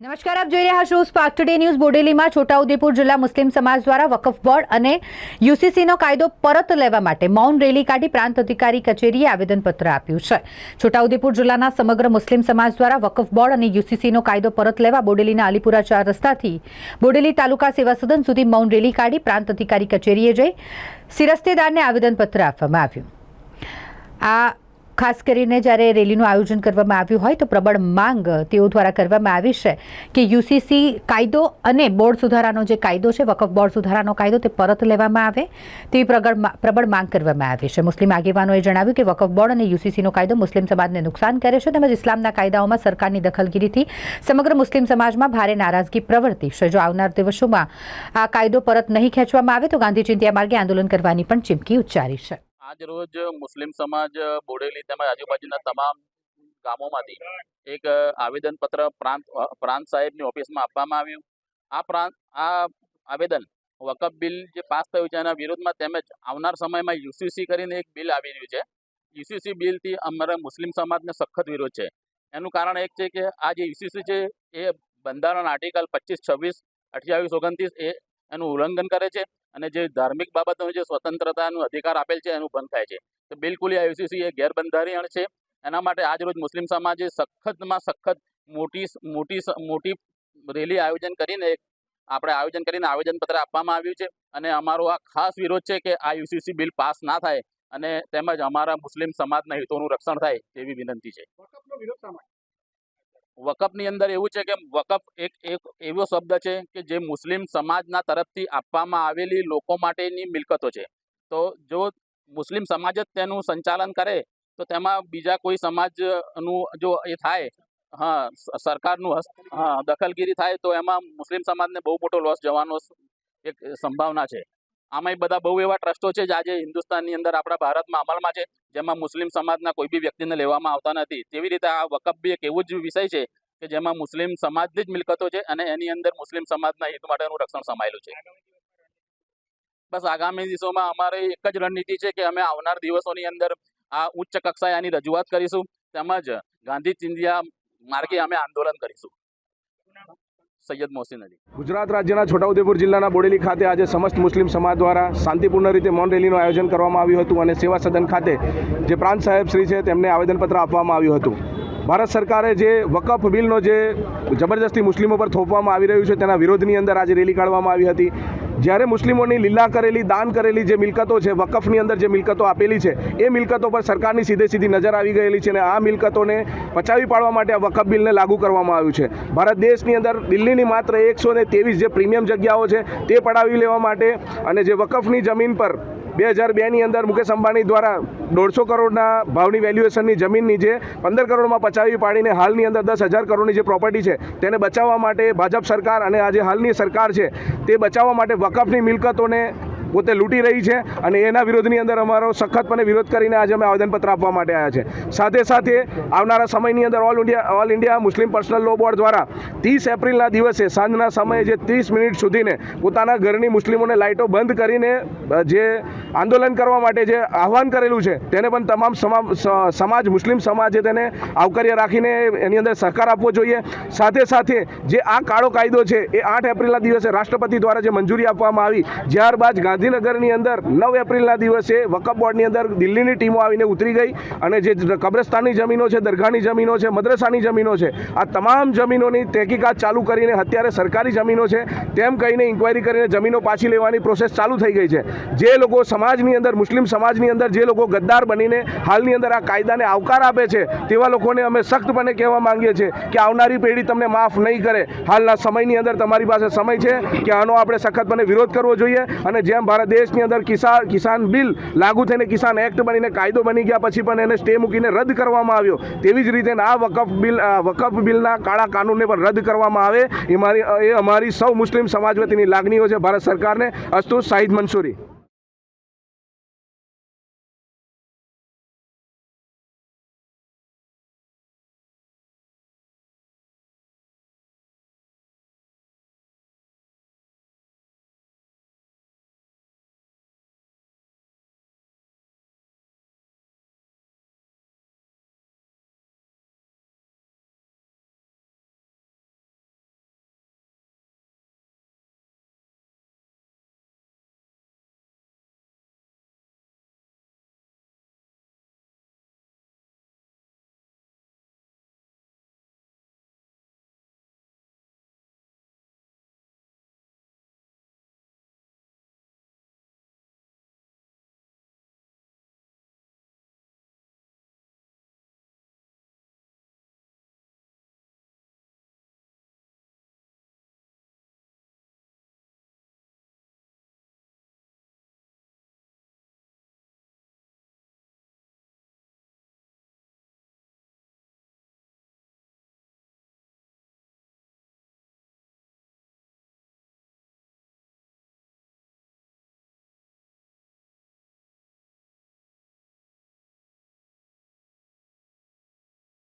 નમસ્કાર, આપ જોઈ રહ્યા છો સ્પાર્ક ટુડે ન્યૂઝ બોડેલીમાં છોટાઉદેપુર જિલ્લા મુસ્લિમ સમાજ દ્વારા વકફ બોર્ડ અને યુસીસીનો કાયદો પરત લેવા માટે મૌન રેલી કાઢી પ્રાંત અધિકારી કચેરીએ આવેદનપત્ર આપ્યું છે. છોટાઉદેપુર જિલ્લાના સમગ્ર મુસ્લિમ સમાજ દ્વારા વકફ બોર્ડ અને યુસીસીનો કાયદો પરત લેવા બોડેલીના અલીપુરા ચાર રસ્તાથી બોડેલી તાલુકા સેવા સદન સુધી મૌન રેલી કાઢી પ્રાંત અધિકારી કચેરીએ જઈ સિરસ્તેદારને આવેદનપત્ર આપવામાં આવ્યું. આ ખાસ કરીને જ્યારે રેલીનું આયોજન કરવામાં આવ્યું હોય તો પ્રબળ માંગ તેઓ દ્વારા કરવામાં આવી છે કે યુસીસી કાયદો અને બોર્ડ સુધારાનો જે કાયદો છે, વકફ બોર્ડ સુધારાનો કાયદો તે પરત લેવામાં આવે તેવી પ્રગળ પ્રબળ માંગ કરવામાં આવી છે. મુસ્લિમ આગેવાનોએ જણાવ્યું કે વકફ બોર્ડ અને યુસીસીનો કાયદો મુસ્લિમ સમાજને નુકસાન કરે છે તેમજ ઇસ્લામના કાયદાઓમાં સરકારની દખલગીરીથી સમગ્ર મુસ્લિમ સમાજમાં ભારે નારાજગી પ્રવર્તી છે. જો આવનાર દિવસોમાં આ કાયદો પરત નહીં ખેંચવામાં આવે તો ગાંધી ચિંધ્યા માર્ગે આંદોલન કરવાની પણ ચીમકી ઉચ્ચારી છે. આજ રોજ મુસ્લિમ સમાજ બોડેલી તેમજ આજુબાજુના તમામ ગામોમાંથી એક આવેદનપત્ર પ્રાંત પ્રાંત સાહેબની ઓફિસમાં આપવામાં આવ્યું. આ પ્રાંત, આ આવેદન વકફ બિલ જે પાસ થયું છે એના વિરોધમાં તેમજ આવનાર સમયમાં યુસીસી કરીને એક બિલ આવી રહ્યું છે. યુસીસી બિલથી અમારા મુસ્લિમ સમાજને સખત વિરોધ છે. એનું કારણ એક છે કે આ જે યુસીસી છે એ બંધારણ આર્ટિકલ પચીસ, છવ્વીસ, અઠ્યાવીસ, ઓગણત્રીસ એ એનું ઉલ્લંઘન કરે છે. અને જે ધાર્મિક બાબતનો જે સ્વતંત્રતાનો અધિકાર આપેલ છે, એનું બંધ થાય છે. તો બિલકુલ આ યુસીસી એ ગેરબંધારણ છે. એના માટે આજરોજ મુસ્લિમ સમાજે સખતમાં સખત મોટી મોટી મોટી રેલી આયોજન કરીને, આપણે આયોજન કરીને આવેદનપત્ર આપવામાં આવ્યું છે. અને અમારો આ ખાસ વિરોધ છે કે આ યુસીસી બિલ પાસ ના થાય અને તેમજ અમારા મુસ્લિમ સમાજના હિતોનું રક્ષણ થાય તેવી વિનંતી છે. વકફની અંદર એવું છે કે વકફ એક એક એવો શબ્દ છે કે જે મુસ્લિમ સમાજના તરફથી આપવામાં આવેલી લોકો માટેની મિલકતો છે. તો જો મુસ્લિમ સમાજ જ તેનું સંચાલન કરે, તો તેમાં બીજા કોઈ સમાજનું જો એ થાય, હા સરકારનું હસ્ત, હા, દખલગીરી થાય, તો એમાં મુસ્લિમ સમાજને બહુ મોટો લોસ જવાનો એક સંભાવના છે. આમાંય બધા બહુ એવા ટ્રસ્ટો છે જે આજે હિન્દુસ્તાનની અંદર આપણા ભારતમાં અમલમાં છે, જેમાં મુસ્લિમ સમાજના કોઈ બી વ્યક્તિને લેવામાં આવતા નથી. તેવી રીતે આ વકફ બી એક એવો જ વિષય છે કે જેમાં મુસ્લિમ સમાજની જ મિલકતો છે અને એની અંદર મુસ્લિમ સમાજના હિત માટેનું રક્ષણ સમાયેલું છે. બસ આગામી દિવસોમાં અમારે એક જ રણનીતિ છે કે અમે આવનાર દિવસોની અંદર આ ઉચ્ચ કક્ષાએ આની રજૂઆત કરીશું, તેમજ ગાંધી ચિંધિયા માર્ગે અમે આંદોલન કરીશું. સૈયદ મોહસિન અલી. ગુજરાત રાજ્યના છોટાઉદેપુર જિલ્લાના બોડેલી ખાતે આજે સમસ્ત મુસ્લિમ સમાજ દ્વારા શાંતિપૂર્ણ રીતે મૌન રેલીનું આયોજન કરવામાં આવ્યું હતું અને સેવા સદન ખાતે જે પ્રાંત સાહેબ શ્રી છે તેમને આવેદનપત્ર આપવામાં આવ્યું હતું. ભારત સરકારે જે વકફ બિલનો જે જબરજસ્તી મુસ્લિમો પર થોપવામાં આવી રહ્યું છે તેના વિરોધની અંદર આજે રેલી કાઢવામાં આવી હતી. જ્યારે મુસ્લિમોની લીલા કરેલી, દાન કરેલી જે મિલકતો છે, વકફની અંદર જે મિલકતો આપેલી છે, એ મિલકતો પર સરકારની સીધે સીધી નજર આવી ગયેલી છે અને આ મિલકતોને પચાવી પાડવા માટે આ વકફ બિલને લાગુ કરવામાં આવ્યું છે. ભારત દેશની અંદર દિલ્હીની માત્ર એકસો ને ત્રેવીસ જે પ્રીમિયમ જગ્યાઓ છે, તે પડાવી લેવા માટે અને જે વકફની જમીન પર બે હજાર બેની અંદર મુકેશ અંબાણી દ્વારા દોઢસો કરોડના ભાવની વેલ્યુએશનની જમીનની જે પંદર કરોડમાં પચાવી પાડીને હાલની અંદર દસ હજાર કરોડની જે પ્રોપર્ટી છે, તેને બચાવવા માટે ભાજપ સરકાર અને આજે હાલની સરકાર છે, તે બચાવવા માટે વકફની મિલકતોને પોતે લૂંટી રહી છે અને એના વિરોધની અંદર અમારો સખતપણે વિરોધ કરીને આજે અમે આવેદનપત્ર આપવા માટે આવ્યા છે. સાથે સાથે આવનારા સમયની અંદર all India all India Muslim personal law board દ્વારા ત્રીસ એપ્રિલના દિવસે સાંજના સમયે જે ત્રીસ મિનિટ સુધીને પોતાના ઘરની મુસ્લિમોને લાઇટો બંધ કરીને જે આંદોલન કરવા માટે જે આહવાન કરેલું છે, તેને પણ તમામ સમાજ, મુસ્લિમ સમાજે તેને આવકાર્ય રાખીને એની અંદર સહકાર આપવો જોઈએ. સાથે સાથે જે આ કાળો કાયદો છે, એ આઠ એપ્રિલના દિવસે રાષ્ટ્રપતિ દ્વારા જે મંજૂરી આપવામાં આવી ત્યારબાદ ગાંધીનગરની અંદર નવ એપ્રિલના દિવસે વકફ બોર્ડની અંદર દિલ્હીની ટીમો આવીને ઉતરી ગઈ અને જે કબ્રસ્તાનની જમીનો છે, દરગાહની જમીનો છે, મદ્રસાની જમીનો છે, આ તમામ જમીનોની તહેકીકાત ચાલુ કરીને અત્યારે સરકારી જમીનો છે, તેમ કહીને ઇન્કવાયરી કરીને જમીનો પાછી લેવાની પ્રોસેસ ચાલુ થઈ ગઈ છે. જે લોકો સમાજની અંદર, મુસ્લિમ સમાજની અંદર જે લોકો ગદ્દાર બનીને હાલની અંદર આ કાયદાને આવકાર આપે છે, તેવા લોકોને અમે સખ્તપણે કહેવા માંગીએ છીએ કે આવનારી પેઢી તમને માફ નહીં કરે. હાલના સમયની અંદર તમારી પાસે સમય છે કે આનો આપણે સખતપણે વિરોધ કરવો જોઈએ અને જેમ ભારત દેશની અંદર કિસાન કિસાન બિલ લાગુ થઈને કિસાન એક્ટ બનીને કાયદો બની ગયા પછી પણ એને સ્ટે મૂકીને રદ કરવામાં આવ્યો. તેવી જ રીતે આ વકફ બિલ વકફ બિલના કાળા કાનૂનને પણ રદ કરવામાં આવે. એ મારી એ અમારી સૌ મુસ્લિમ સમાજ વતીની લાગણીઓ છે. ભારત સરકારને અસ્તુ શાહિદ મંસૂરી.